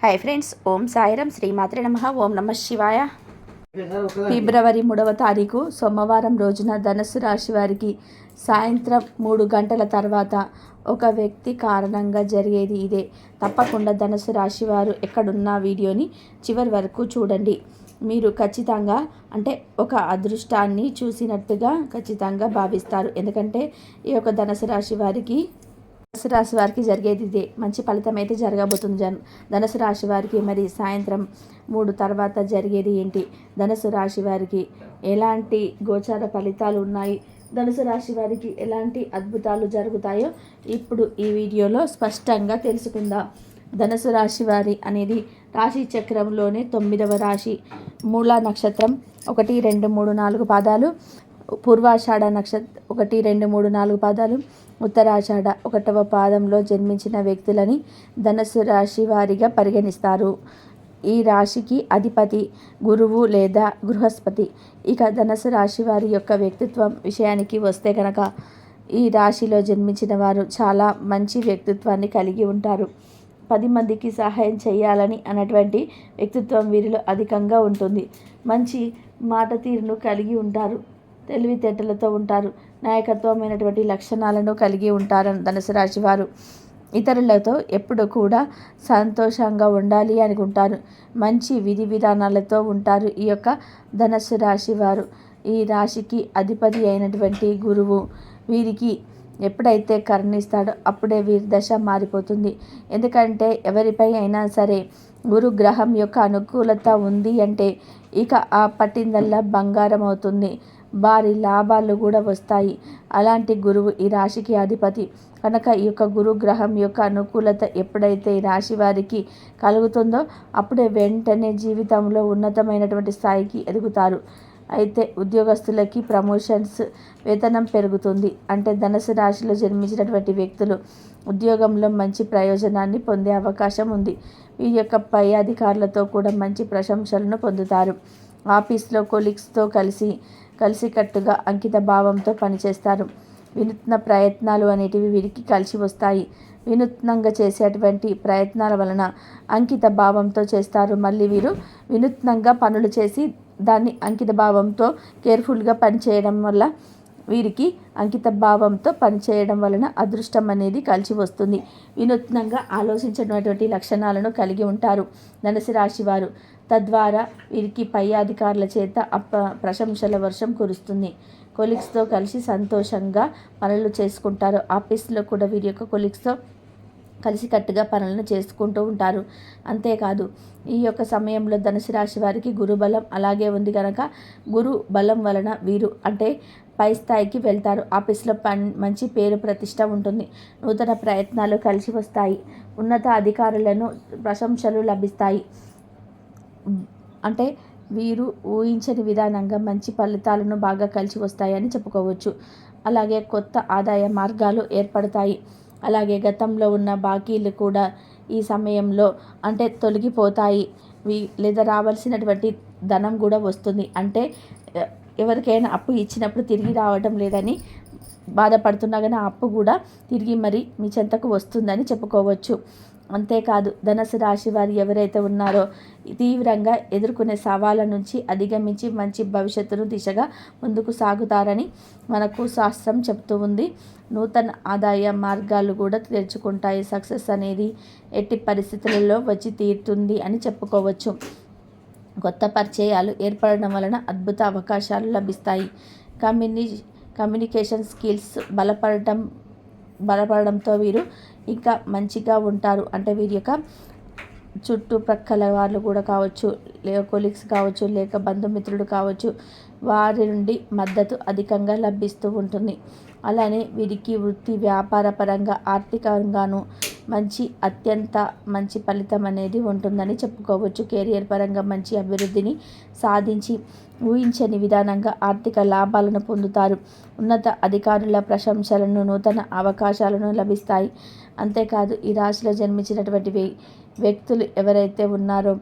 Hi friends ఓం సాయిరం శ్రీమాత్రి నమ ఓం నమ శివాయ. ఫిబ్రవరి మూడవ తారీఖు సోమవారం రోజున ధనుసు రాశి వారికి సాయంత్రం మూడు గంటల తర్వాత ఒక వ్యక్తి కారణంగా జరిగేది ఇదే. తప్పకుండా ధనుసు రాశి వారు ఎక్కడున్న వీడియోని చివరి వరకు చూడండి. మీరు ఖచ్చితంగా అంటే ఒక అదృష్టాన్ని చూసినట్టుగా ఖచ్చితంగా భావిస్తారు. ఎందుకంటే ఈ యొక్క ధనుసు రాశి వారికి ధనుసు రాశి వారికి జరిగేది ఇదే. మంచి ఫలితం అయితే జరగబోతుంది జన్. ధనుసు రాశి వారికి మరి సాయంత్రం మూడు తర్వాత జరిగేది ఏంటి? ధనుసు రాశి వారికి ఎలాంటి గోచార ఫలితాలు ఉన్నాయి? ధనుసు రాశి వారికి ఎలాంటి అద్భుతాలు జరుగుతాయో ఇప్పుడు ఈ వీడియోలో స్పష్టంగా తెలుసుకుందాం. ధనుసు రాశి వారి అనేది రాశి చక్రంలోనే తొమ్మిదవ రాశి. మూలా నక్షత్రం ఒకటి రెండు మూడు నాలుగు పాదాలు. పూర్వాషాఢ నక్షత్ర ఒకటి రెండు మూడు నాలుగు పాదాలు ఉత్తరాషాఢ ఒకటవ పాదంలో జన్మించిన వ్యక్తులని ధనస్సు రాశి వారిగా పరిగణిస్తారు. ఈ రాశికి అధిపతి గురువు లేదా బృహస్పతి ఇక ధనస్సు రాశి వారి యొక్క వ్యక్తిత్వం విషయానికి వస్తే కనుక ఈ రాశిలో జన్మించిన వారు చాలా మంచి వ్యక్తిత్వాన్ని కలిగి ఉంటారు. పది మందికి సహాయం చేయాలని అన్నటువంటి వ్యక్తిత్వం వీరిలో అధికంగా ఉంటుంది. మంచి మాట తీరును కలిగి ఉంటారు. తెలివితేటలతో ఉంటారు. నాయకత్వమైనటువంటి లక్షణాలను కలిగి ఉంటారు ధనుసు రాశి వారు ఇతరులతో ఎప్పుడు కూడా సంతోషంగా ఉండాలి అనుకుంటారు. మంచి విధి విధానాలతో ఉంటారు ఈ యొక్క ధనస్సు రాశి వారు ఈ రాశికి అధిపతి అయినటువంటి గురువు వీరికి ఎప్పుడైతే కరుణిస్తాడో అప్పుడే వీరి దశ మారిపోతుంది. ఎందుకంటే ఎవరిపై అయినా సరే గురు గ్రహం యొక్క అనుకూలత ఉంది అంటే ఇక ఆ పట్టిందల్లా బంగారం అవుతుంది. భారీ లాభాలు కూడా వస్తాయి. అలాంటి గురువు ఈ రాశికి అధిపతి. కనుక ఈ యొక్క గురు గ్రహం యొక్క అనుకూలత ఎప్పుడైతే ఈ రాశి వారికి కలుగుతుందో అప్పుడే వెంటనే జీవితంలో ఉన్నతమైనటువంటి స్థాయికి ఎదుగుతారు. అయితే ఉద్యోగస్తులకి ప్రమోషన్స్ వేతనం పెరుగుతుంది. అంటే ధనుసు రాశిలో జన్మించినటువంటి వ్యక్తులు ఉద్యోగంలో మంచి ప్రయోజనాన్ని పొందే అవకాశం ఉంది. వీరి యొక్క పై అధికారులతో కూడా మంచి ప్రశంసలను పొందుతారు. ఆఫీస్లో కొలీగ్స్తో కలిసి కలిసికట్టుగా అంకిత భావంతో పనిచేస్తారు. వినూత్న ప్రయత్నాలు అనేటివి వీరికి కలిసి వస్తాయి. వినూత్నంగా చేసేటువంటి ప్రయత్నాల వలన అంకిత భావంతో చేస్తారు. మళ్ళీ వీరు వినూత్నంగా పనులు చేసి దాన్ని అంకిత భావంతో కేర్ఫుల్గా పనిచేయడం వల్ల వీరికి అంకిత భావంతో పనిచేయడం వలన అదృష్టం అనేది కలిసి వస్తుంది. వినూత్నంగా ఆలోచించినటువంటి లక్షణాలను కలిగి ఉంటారు ధనసి రాశివారు తద్వారా వీరికి పై అధికారుల చేత అప్ప ప్రశంసల వర్షం కురుస్తుంది. కొలీగ్స్తో కలిసి సంతోషంగా పనులు చేసుకుంటారు. ఆఫీస్లో కూడా వీరి యొక్క కొలీగ్స్తో కలిసికట్టుగా పనులను చేసుకుంటూ ఉంటారు. అంతేకాదు ఈ యొక్క సమయంలో ధనుసు రాశి వారికి గురు బలం అలాగే ఉంది కనుక గురు బలం వలన వీరు అంటే పై స్థాయికి వెళ్తారు. ఆఫీస్లో పన్ మంచి పేరు ప్రతిష్ట ఉంటుంది. నూతన ప్రయత్నాలు కలిసి వస్తాయి. ఉన్నత అధికారులను ప్రశంసలు లభిస్తాయి. అంటే వీరు ఊహించని విధానంగా మంచి ఫలితాలను బాగా కలిసి వస్తాయని చెప్పుకోవచ్చు. అలాగే కొత్త ఆదాయ మార్గాలు ఏర్పడతాయి. అలాగే గతంలో ఉన్న బాకీలు కూడా ఈ సమయంలో అంటే తొలగిపోతాయి. లేదా రావాల్సినటువంటి ధనం కూడా వస్తుంది. అంటే ఎవరికైనా అప్పు ఇచ్చినప్పుడు తిరిగి రావడం లేదని బాధపడుతున్నా కానీ ఆ అప్పు కూడా తిరిగి మరి మీ చెంతకు వస్తుందని చెప్పుకోవచ్చు. అంతేకాదు ధనసు రాశి వారు ఎవరైతే ఉన్నారో తీవ్రంగా ఎదుర్కొనే సవాళ్ళ నుంచి అధిగమించి మంచి భవిష్యత్తును దిశగా ముందుకు సాగుతారని మనకు శాస్త్రం చెప్తూ ఉంది. నూతన ఆదాయ మార్గాలు కూడా తెరుచుకుంటాయి. సక్సెస్ అనేది ఎట్టి పరిస్థితులలో వచ్చి తీరుతుంది అని చెప్పుకోవచ్చు. కొత్త పరిచయాలు ఏర్పడడం వలన అద్భుత అవకాశాలు లభిస్తాయి. కమ్యూని కమ్యూనికేషన్ స్కిల్స్ బలపడటం బలపడడంతో వీరు ఇంకా మంచిగా ఉంటారు. అంటే వీరి యొక్క చుట్టుప్రక్కల వాళ్ళు కూడా కావచ్చు లేక కొలీగ్స్ కావచ్చు లేక బంధుమిత్రుడు కావచ్చు వారి నుండి మద్దతు అధికంగా లభిస్తూ ఉంటుంది. అలానే వీరికి వృత్తి వ్యాపార పరంగా ఆర్థికంగాను మంచి అత్యంత మంచి ఫలితం అనేది ఉంటుందని చెప్పుకోవచ్చు. కెరియర్ పరంగా మంచి అభివృద్ధిని సాధించి ఊహించని విధానంగా ఆర్థిక లాభాలను పొందుతారు. ఉన్నత అధికారుల ప్రశంసలను నూతన అవకాశాలను లభిస్తాయి. అంతేకాదు ఈ రాశిలో జన్మించినటువంటి వ్యక్తులు ఎవరైతే ఉన్నారో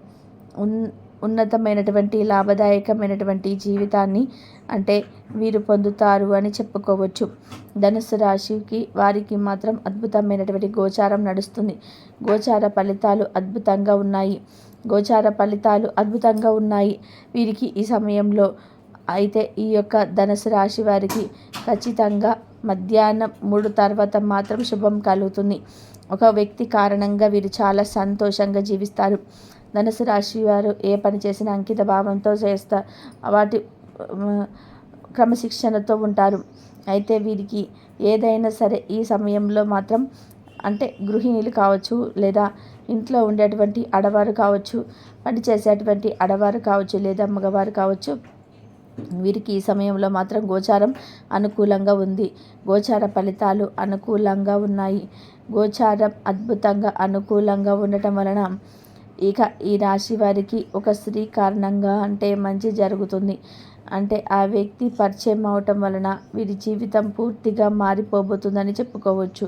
ఉన్ ఉన్నతమైనటువంటి లాభదాయకమైనటువంటి జీవితాన్ని అంటే వీరు పొందుతారు అని చెప్పుకోవచ్చు. ధనుసు రాశికి వారికి మాత్రం అద్భుతమైనటువంటి గోచారం నడుస్తుంది. గోచార ఫలితాలు అద్భుతంగా ఉన్నాయి. గోచార ఫలితాలు అద్భుతంగా ఉన్నాయి. వీరికి ఈ సమయంలో అయితే ఈ యొక్క ధనుసు రాశి వారికి ఖచ్చితంగా మధ్యాహ్నం మూడు తర్వాత మాత్రం శుభం కలుగుతుంది. ఒక వ్యక్తి కారణంగా వీరు చాలా సంతోషంగా జీవిస్తారు. ధనుసు రాశి వారు ఏ పని చేసినా అంకిత భావంతో చేస్తారు వాటి క్రమశిక్షణతో ఉంటారు. అయితే వీరికి ఏదైనా సరే ఈ సమయంలో మాత్రం అంటే గృహిణీలు కావచ్చు లేదా ఇంట్లో ఉండేటువంటి ఆడవారు కావచ్చు పని చేసేటువంటి ఆడవారు కావచ్చు లేదా మగవారు కావచ్చు వీరికి ఈ సమయంలో మాత్రం గోచారం అనుకూలంగా ఉంది. గోచార ఫలితాలు అనుకూలంగా ఉన్నాయి. గోచారం అద్భుతంగా అనుకూలంగా ఉండటం వలన ఇక ఈ రాశి వారికి ఒక స్త్రీ కారణంగా అంటే మంచి జరుగుతుంది. అంటే ఆ వ్యక్తి పరిచయం అవటం వలన వీరి జీవితం పూర్తిగా మారిపోబోతుందని చెప్పుకోవచ్చు.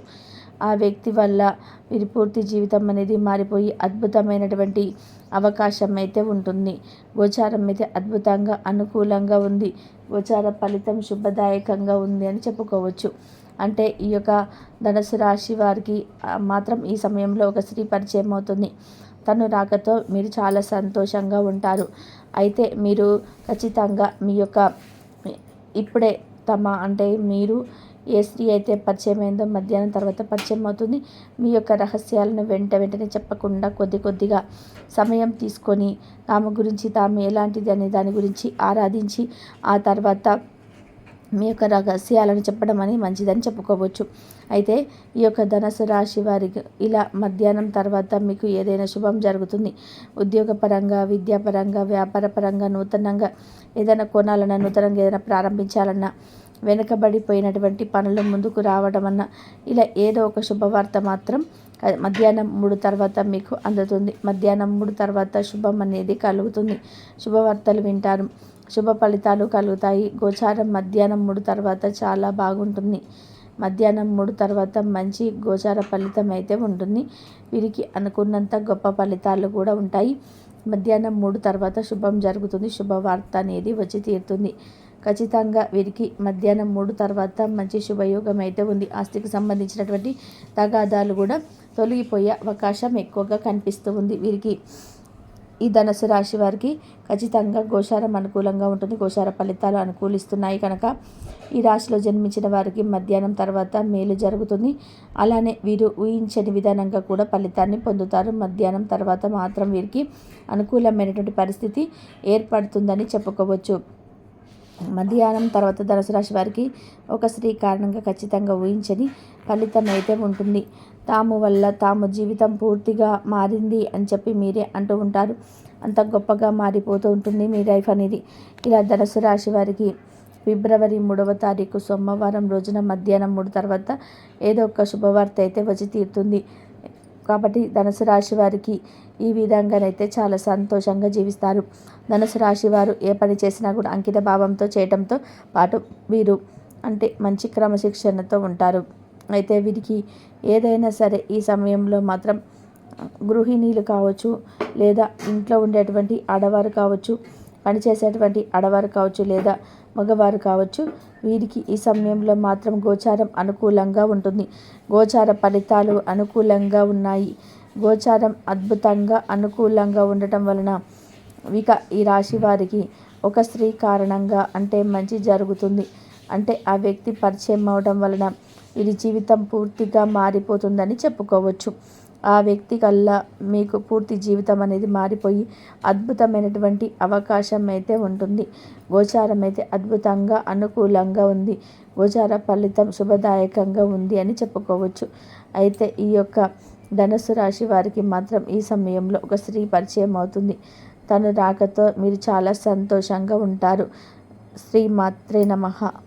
ఆ వ్యక్తి వల్ల వీరి పూర్తి జీవితం అనేది మారిపోయి అద్భుతమైనటువంటి అవకాశం అయితే ఉంటుంది. గోచారం అయితే అద్భుతంగా అనుకూలంగా ఉంది. గోచార ఫలితం శుభదాయకంగా ఉంది అని చెప్పుకోవచ్చు. అంటే ఈ యొక్క ధనుసు రాశి వారికి మాత్రం ఈ సమయంలో ఒక స్త్రీ పరిచయం అవుతుంది. తను రాకతో మీరు చాలా సంతోషంగా ఉంటారు. అయితే మీరు ఖచ్చితంగా మీ యొక్క ఇప్పుడే తమ అంటే మీరు ఏ స్త్రీ అయితే పరిచయం అయిందో మధ్యాహ్నం తర్వాత పరిచయం అవుతుంది. మీ యొక్క రహస్యాలను వెంట వెంటనే చెప్పకుండా కొద్ది కొద్దిగా సమయం తీసుకొని తాము గురించి తాము ఎలాంటిది అనే దాని గురించి ఆరాధించి ఆ తర్వాత మీ యొక్క రహస్యాలను చెప్పడం అని మంచిదని చెప్పుకోవచ్చు. అయితే ఈ యొక్క ధనసు రాశి వారికి ఇలా మధ్యాహ్నం తర్వాత మీకు ఏదైనా శుభం జరుగుతుంది. ఉద్యోగపరంగా విద్యాపరంగా వ్యాపారపరంగా నూతనంగా ఏదైనా కొనాలన్నా నూతనంగా ఏదైనా ప్రారంభించాలన్నా వెనుకబడిపోయినటువంటి పనులు ముందుకు రావడం అన్న ఇలా ఏదో ఒక శుభవార్త మాత్రం మధ్యాహ్నం మూడు తర్వాత మీకు అందుతుంది. మధ్యాహ్నం మూడు తర్వాత శుభం అనేది కలుగుతుంది. శుభవార్తలు వింటారు. శుభ ఫలితాలు కలుగుతాయి. గోచారం మధ్యాహ్నం మూడు తర్వాత చాలా బాగుంటుంది. మధ్యాహ్నం మూడు తర్వాత మంచి గోచార ఫలితం అయితే ఉంటుంది. వీరికి అనుకున్నంత గొప్ప ఫలితాలు కూడా ఉంటాయి. మధ్యాహ్నం మూడు తర్వాత శుభం జరుగుతుంది. శుభవార్త అనేది వచ్చి తీరుతుంది. ఖచ్చితంగా వీరికి మధ్యాహ్నం మూడు తర్వాత మంచి శుభయోగం అయితే ఉంది. ఆస్తికి సంబంధించినటువంటి తగాదాలు కూడా తొలగిపోయే అవకాశం ఎక్కువగా కనిపిస్తూ ఉంది. వీరికి ఈ ధనుసు రాశి వారికి ఖచ్చితంగా గోచారం అనుకూలంగా ఉంటుంది. గోచార ఫలితాలు అనుకూలిస్తున్నాయి కనుక ఈ రాశిలో జన్మించిన వారికి మధ్యాహ్నం తర్వాత మేలు జరుగుతుంది. అలానే వీరు ఊహించని విధానంగా కూడా ఫలితాన్ని పొందుతారు. మధ్యాహ్నం తర్వాత మాత్రం వీరికి అనుకూలమైనటువంటి పరిస్థితి ఏర్పడుతుందని చెప్పుకోవచ్చు. మధ్యాహ్నం తర్వాత ధనుసురాశి వారికి ఒక స్త్రీ కారణంగా ఖచ్చితంగా ఊహించని ఫలితం అయితే ఉంటుంది. తాము వల్ల తాము జీవితం పూర్తిగా మారింది అని చెప్పి మీరే అంటూ ఉంటారు. అంత గొప్పగా మారిపోతూ ఉంటుంది మీ లైఫ్ అనేది. ఇలా ధనుసు రాశి వారికి ఫిబ్రవరి మూడవ తారీఖు సోమవారం రోజున మధ్యాహ్నం మూడు తర్వాత ఏదో ఒక శుభవార్త అయితే వచ్చి తీరుతుంది. కాబట్టి ధనుసు రాశి వారికి ఈ విధంగానైతే చాలా సంతోషంగా జీవిస్తారు. ధనుసు రాశి వారు ఏ పని చేసినా కూడా అంకిత భావంతో చేయడంతో పాటు వీరు అంటే మంచి క్రమశిక్షణతో ఉంటారు. అయితే వీరికి ఏదైనా సరే ఈ సమయంలో మాత్రం గృహిణీలు కావచ్చు లేదా ఇంట్లో ఉండేటువంటి ఆడవారు కావచ్చు పనిచేసేటువంటి ఆడవారు కావచ్చు లేదా మగవారు కావచ్చు వీరికి ఈ సమయంలో మాత్రం గోచారం అనుకూలంగా ఉంటుంది. గోచార ఫలితాలు అనుకూలంగా ఉన్నాయి. గోచారం అద్భుతంగా అనుకూలంగా ఉండటం వలన ఇక ఈ రాశి వారికి ఒక స్త్రీ కారణంగా అంటే మంచి జరుగుతుంది. అంటే ఆ వ్యక్తి పరిచయం అవడం వలన ఇది జీవితం పూర్తిగా మారిపోతుందని చెప్పుకోవచ్చు. ఆ వ్యక్తి కల్లా మీకు పూర్తి జీవితం అనేది మారిపోయి అద్భుతమైనటువంటి అవకాశం అయితే ఉంటుంది. గోచారం అయితే అద్భుతంగా అనుకూలంగా ఉంది. గోచార ఫలితం శుభదాయకంగా ఉంది అని చెప్పుకోవచ్చు. అయితే ఈ యొక్క ధనుసు రాశి వారికి మాత్రం ఈ సమయంలో ఒక స్త్రీ పరిచయం అవుతుంది. తను రాకతో మీరు చాలా సంతోషంగా ఉంటారు. శ్రీ మాత్రే నమః.